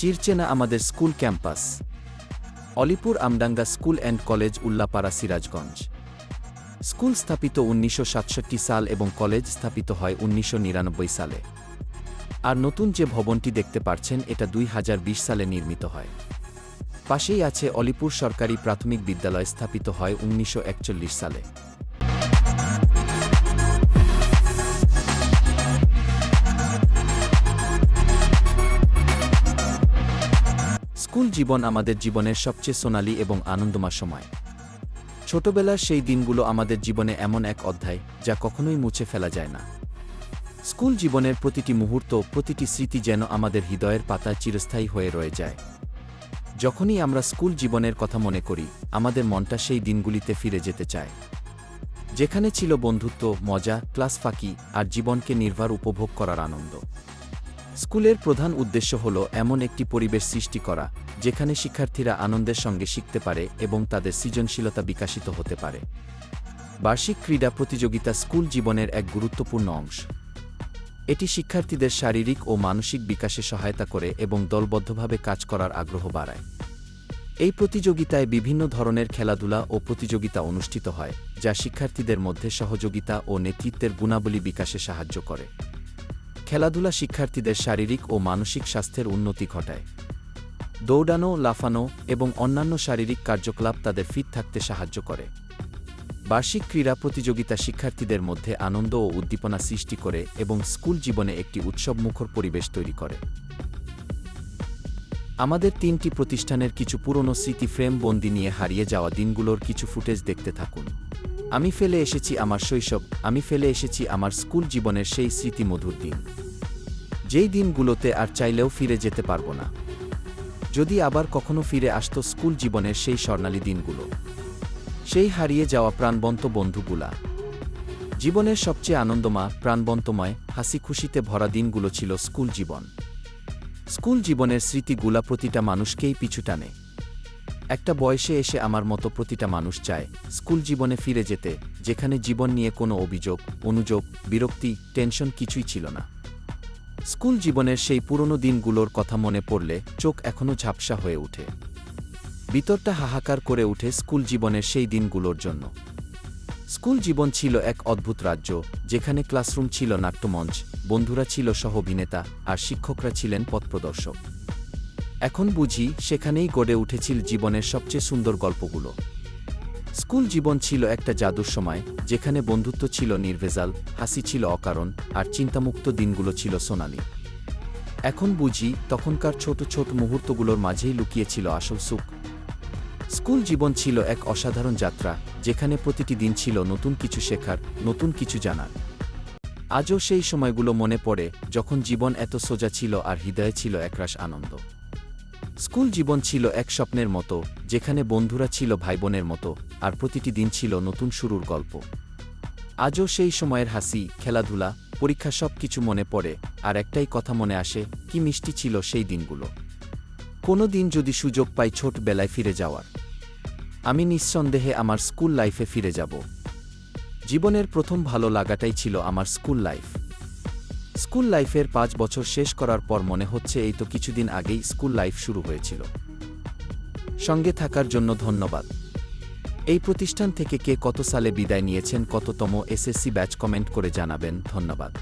চিরচেনা আমাদের school campus. Alipur Amdanga school and college, Ullapara, Sirajganj. School স্থাপিত উনিশশো সাতষট্টি সাল এবং কলেজ স্থাপিত হয় উনিশশো নিরানব্বই সালে। আর নতুন যে ভবনটি দেখতে পারছেন, এটা দুই হাজার বিশ সালে নির্মিত হয়। পাশেই আছে অলিপুর সরকারি প্রাথমিক বিদ্যালয়, স্থাপিত হয় উনিশশো একচল্লিশ সালে। স্কুল জীবন আমাদের জীবনের সবচেয়ে সোনালী এবং আনন্দময় সময়। ছোটবেলার সেই দিনগুলো আমাদের জীবনে এমন এক অধ্যায়, যা কখনোই মুছে ফেলা যায় না। স্কুল জীবনের প্রতিটি মুহূর্ত, প্রতিটি স্মৃতি যেন আমাদের হৃদয়ের পাতায় চিরস্থায়ী হয়ে রয়ে যায়। যখনই আমরা স্কুল জীবনের কথা মনে করি, আমাদের মনটা সেই দিনগুলিতে ফিরে যেতে চায়। যেখানে ছিল বন্ধুত্ব, মজা, ক্লাস ফাঁকি আর জীবনকে নির্ভর উপভোগ করার আনন্দ। স্কুলের প্রধান উদ্দেশ্য হল এমন একটি পরিবেশ সৃষ্টি করা, যেখানে শিক্ষার্থীরা আনন্দের সঙ্গে শিখতে পারে এবং তাদের সৃজনশীলতা বিকাশিত হতে পারে। বার্ষিক ক্রীড়া প্রতিযোগিতা স্কুল জীবনের এক গুরুত্বপূর্ণ অংশ। এটি শিক্ষার্থীদের শারীরিক ও মানসিক বিকাশে সহায়তা করে এবং দলবদ্ধভাবে কাজ করার আগ্রহ বাড়ায়। এই প্রতিযোগিতায় বিভিন্ন ধরনের খেলাধুলা ও প্রতিযোগিতা অনুষ্ঠিত হয়, যা শিক্ষার্থীদের মধ্যে সহযোগিতা ও নেতৃত্বের গুণাবলী বিকাশে সাহায্য করে। খেলাধুলা শিক্ষার্থীদের শারীরিক ও মানসিক স্বাস্থ্যের উন্নতি ঘটায়। দৌড়ানো, লাফানো এবং অন্যান্য শারীরিক কার্যকলাপ তাদের ফিট থাকতে সাহায্য করে। বার্ষিক ক্রীড়া প্রতিযোগিতা শিক্ষার্থীদের মধ্যে আনন্দ ও উদ্দীপনা সৃষ্টি করে এবং স্কুল জীবনে একটি উৎসবমুখর পরিবেশ তৈরি করে। আমাদের তিনটি প্রতিষ্ঠানের কিছু পুরনো স্মৃতি ফ্রেম বন্দি নিয়ে হারিয়ে যাওয়া দিনগুলোর কিছু ফুটেজ দেখতে থাকুন। আমি ফেলে এসেছি আমার শৈশব, আমি ফেলে এসেছি আমার স্কুল জীবনের সেই স্মৃতি মধুর দিন। যেই দিনগুলোতে আর চাইলেও ফিরে যেতে পারব না। যদি আবার কখনো ফিরে আসতো স্কুল জীবনের সেই স্বর্ণালী দিনগুলো। সেই হারিয়ে যাওয়া প্রাণবন্ত বন্ধুগুলা। জীবনের সবচেয়ে আনন্দমা প্রাণবন্তময় হাসি খুশিতে ভরা দিনগুলো ছিল স্কুল জীবন। স্কুল জীবনের স্মৃতিগুলা প্রতিটা মানুষকেই পিছু টানে। একটা বয়সে এসে আমার মতো প্রতিটা মানুষ চায় স্কুল জীবনে ফিরে যেতে, যেখানে জীবন নিয়ে কোনো অভিযোগ, অনুযোগ, বিরক্তি, টেনশন কিছুই ছিল না। স্কুল জীবনের সেই পুরনো দিনগুলোর কথা মনে পড়লে চোখ এখনও ঝাপসা হয়ে ওঠে। ভিতরটা হাহাকার করে উঠে স্কুল জীবনের সেই দিনগুলোর জন্য। স্কুল জীবন ছিল এক অদ্ভুত রাজ্য, যেখানে ক্লাসরুম ছিল নাট্যমঞ্চ, বন্ধুরা ছিল সহ অভিনেতা আর শিক্ষকরা ছিলেন পথপ্রদর্শক। এখন বুঝি সেখানেই গড়ে উঠেছিল জীবনের সবচেয়ে সুন্দর গল্পগুলো। স্কুল জীবন ছিল একটা জাদুর সময়, যেখানে বন্ধুত্ব ছিল নির্ভেজাল, হাসি ছিল অকারণ, আর চিন্তামুক্ত দিনগুলো ছিল সোনালি। এখন বুঝি তখনকার ছোট ছোট মুহূর্তগুলোর মাঝেই লুকিয়েছিল আসল সুখ। স্কুল জীবন ছিল এক অসাধারণ যাত্রা, যেখানে প্রতিটি দিন ছিল নতুন কিছু শেখার, নতুন কিছু জানার। আজও সেই সময়গুলো মনে পড়ে, যখন জীবন এত সোজা ছিল আর হৃদয়ে ছিল একরাশ আনন্দ। স্কুল জীবন ছিল এক স্বপ্নের মতো, যেখানে বন্ধুরা ছিল ভাইবোনের মতো, আর প্রতিটি দিন ছিল নতুন শুরুর গল্প। আজও সেই সময়ের হাসি, খেলাধুলা, পরীক্ষা সব কিছু মনে পড়ে, আর একটাই কথা মনে আসে, কি মিষ্টি ছিল সেই দিনগুলো। কোনো দিন যদি সুযোগ পাই ছোটবেলায় ফিরে যাওয়ার। আমি নিঃসন্দেহে আমার স্কুল লাইফে ফিরে যাব। জীবনের প্রথম ভালো লাগাটাই ছিল আমার স্কুল লাইফ। স্কুল লাইফের পাঁচ বছর শেষ করার পর মনে হচ্ছে এই তো কিছুদিন আগেই স্কুল লাইফ শুরু হয়েছিল। সঙ্গে থাকার জন্য ধন্যবাদ। এই প্রতিষ্ঠান থেকে কে কত সালে বিদায় নিয়েছেন, কততম এসএসসি ব্যাচ কমেন্ট করে জানাবেন, ধন্যবাদ।